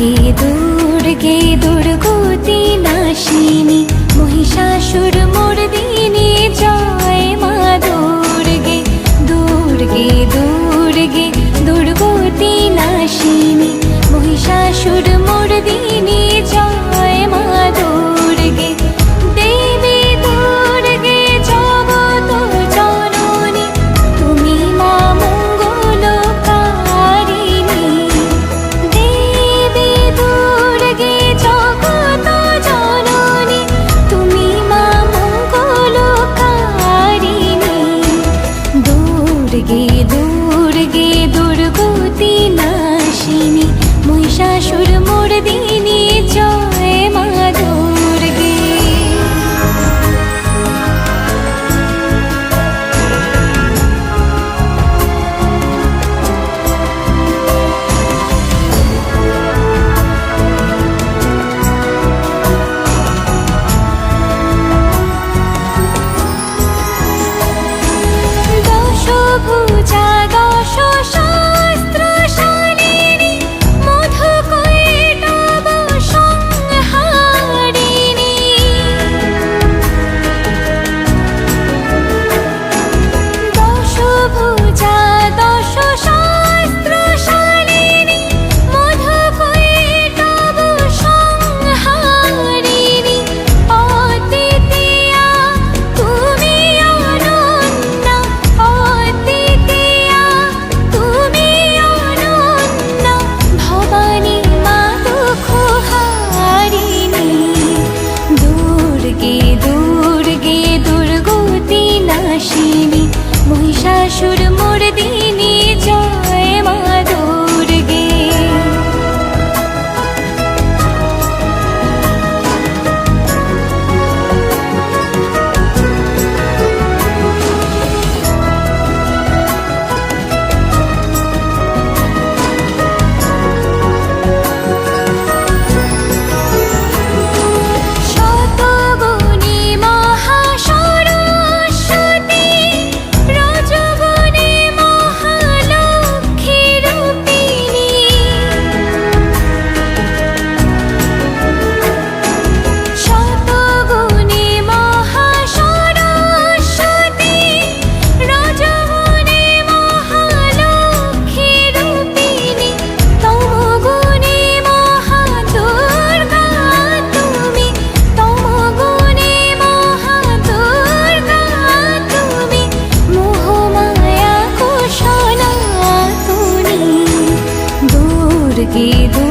দুর্গে দুর্গে দুর্গতি নাশিনী? মহিষাসুর মর্দিনী জয়। की दूर